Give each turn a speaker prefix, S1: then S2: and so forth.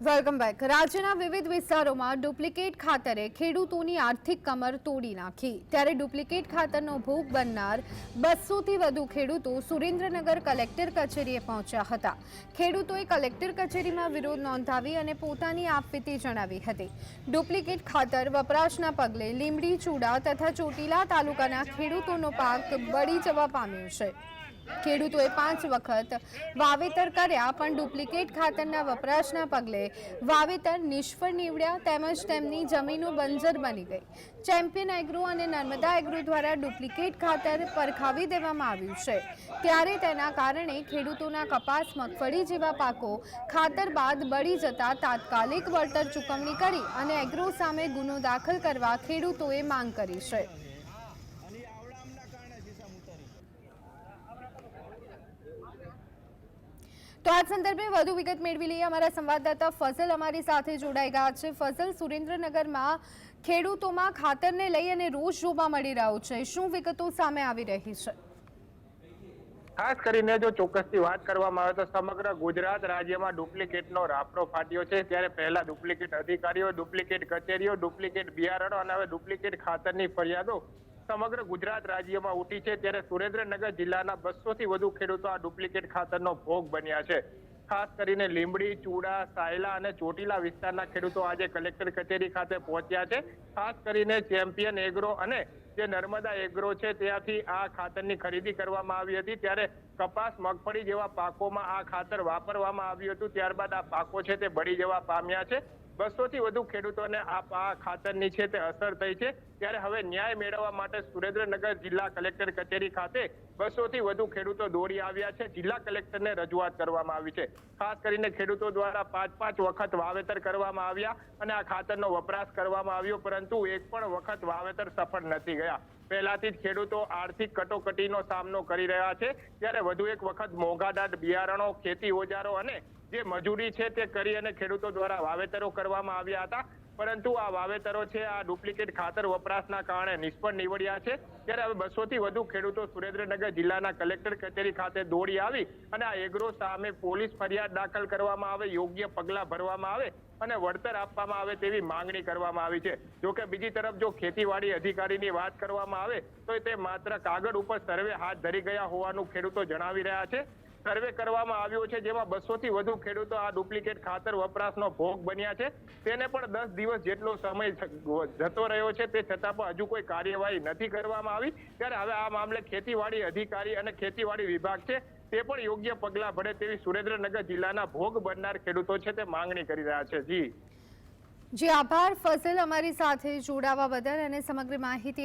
S1: Welcome back. રાજ્યના વિવિધ વિસ્તારોમાં ડુપ્લિકેટ ખાતરે ખેડૂતોની આર્થિક કમર તોડી નાખી. ત્યારે ડુપ્લિકેટ ખાતરનો ભોગ બનનાર બસોથી વધુ ખેડૂતો સુરેન્દ્રનગર કલેક્ટર કચેરીએ પહોંચ્યા હતા. ખેડૂતોએ કલેક્ટર કચેરીમાં વિરોધ નોંધાવી અને પોતાની આપવીતી જણાવી હતી. ડુપ્લિકેટ ખાતર વપરાશના પગલે લીંબડી, ચૂડા તથા ચોટીલા તાલુકાના ખેડૂતોનો પાક બળી જવા પામ્યો છે. ખેડૂતોએ પાંચ વખત વાવેતર કર્યા, પણ ડુપ્લિકેટ ખાતરના વપરાશના પગલે વાવેતર નિષ્ફળ નીવડ્યા તેમજ તેમની જમીનો બંજર બની ગઈ. ચેમ્પિયન એગ્રો અને નર્મદા એગ્રો દ્વારા ડુપ્લિકેટ ખાતર પરખાવી દેવામાં આવ્યું છે. ત્યારે તેના કારણે ખેડૂતોના કપાસ, મગફળી જેવા પાકો ખાતર બાદ બળી જતા તાત્કાલિક વળતર ચૂકવણી કરી અને એગ્રો સામે ગુનો દાખલ કરવા ખેડૂતોએ માંગ કરી છે. તો આ સંદર્ભે વધુ વિગત મેળવી લઈએ. અમારા સંવાદદાતા ફઝલ અમારી સાથે જોડાઈ ગયા છે. ફઝલ, સુરેન્દ્રનગરમાં ખેડૂતોમાં ખાતરને લઈ અને રોષ જોવા મળી રહ્યો છે. શું વિગતો સામે આવી રહી છે?
S2: ખાસ કરીને જો ચોક્કસથી વાત કરવામાં આવે તો સમગ્ર ગુજરાત રાજ્યમાં ડુપ્લિકેટનો રાફડો ફાટ્યો છે. ત્યારે પહેલા ડુપ્લિકેટ અધિકારીઓ, ડુપ્લિકેટ કચેરીઓ, ડુપ્લિકેટ બિયારણો અને હવે ડુપ્લિકેટ ખાતરની ફરિયાદો સમગ્ર ગુજરાત રાજ્યમાં ઉઠી છે ત્યારે સુરેન્દ્રનગર જિલ્લાના બસો થી વધુ ખેડૂતો આ ડુપ્લિકેટ ખાતરનો ભોગ બન્યા છે. ખાસ કરીને લીંબડી, ચૂડા, સાયલા અને ચોટીલા વિસ્તારના ખેડૂતો આજે કલેક્ટર કચેરી ખાતે પહોંચ્યા છે. ખાસ કરીને ચેમ્પિયન એગ્રો અને જે નર્મદા એગ્રો છે ત્યાંથી આ ખાતરની ખરીદી કરવામાં આવી હતી. ત્યારે કપાસ, મગફળી જેવા પાકોમાં આ ખાતર વાપરવામાં આવ્યું હતું. ત્યારબાદ આ પાકો છે તે બળી જવા પામ્યા છે. બસો થી વધુ ખેડૂતોને આ આ ખાતરની છે તે અસર થઈ છે. ત્યારે હવે ન્યાય મેળવવા માટે સુરેન્દ્રનગર જિલ્લા કલેક્ટર કચેરી ખાતે બસો થી વધુ ખેડૂતો દોડી આવ્યા છે. જિલ્લા કલેક્ટરને રજૂઆત કરવામાં આવી છે. ખાસ કરીને ખેડૂતો દ્વારા પાંચ પાંચ વખત વાવેતર કરવામાં આવ્યા અને આ ખાતરનો વપરાશ કરવામાં આવ્યો, પરંતુ એક પણ વખત વાવેતર સફળ નથી ગયા. પહેલાથી જ ખેડૂતો આર્થિક કટોકટીનો સામનો કરી રહ્યા છે. ત્યારે વધુ એક વખત મોંઘાદાટ બિયારણો, ખેતી ઓજારો અને જે મજૂરી છે તે કરી અને ખેડૂતો દ્વારા વાવેતરો કરવામાં આવ્યા હતા. પરંતુ આ વાવેતરો છે, આ ડુપ્લિકેટ ખાતર વપરાશના કારણે નિષ્ફળ નીવડ્યા છે. ત્યારે હવે બસો થી વધુ ખેડૂતો સુરેન્દ્રનગર જિલ્લાના કલેક્ટર કચેરી ખાતે દોડી આવી અને આ એગ્રો સામે પોલીસ ફરિયાદ દાખલ કરવામાં આવે, યોગ્ય પગલાં ભરવામાં આવે અને વળતર આપવામાં આવે તેવી માંગણી કરવામાં આવી છે. જો કે બીજી તરફ જો ખેતીવાડી અધિકારીની વાત કરવામાં આવે, તો તે માત્ર કાગળ ઉપર સર્વે હાથ ધરી ગયા હોવાનું ખેડૂતો જણાવી રહ્યા છે. સર્વે કરવામાં આવ્યો છે, જેમાં બસો થી વધુ ખેડૂતો આ ડુપ્લિકેટ ખાતર વપરાશનો ભોગ બન્યા છે. તેને પણ દસ દિવસ જેટલો સમય જતો રહ્યો છે, તે છતાં પણ હજુ કોઈ કાર્યવાહી નથી કરવામાં આવી. ત્યારે હવે આ મામલે ખેતીવાડી અધિકારી અને ખેતીવાડી વિભાગ છે, તે પણ યોગ્ય પગલાં ભરે તેવી સુરેન્દ્રનગર જિલ્લાના ભોગ બનનાર ખેડૂતો છે, તે માંગણી કરી રહ્યા છે. જી.
S1: જી, આભાર. ફસલ અમારી સાથે જોડાવા બદલ અને સમગ્ર માહિતી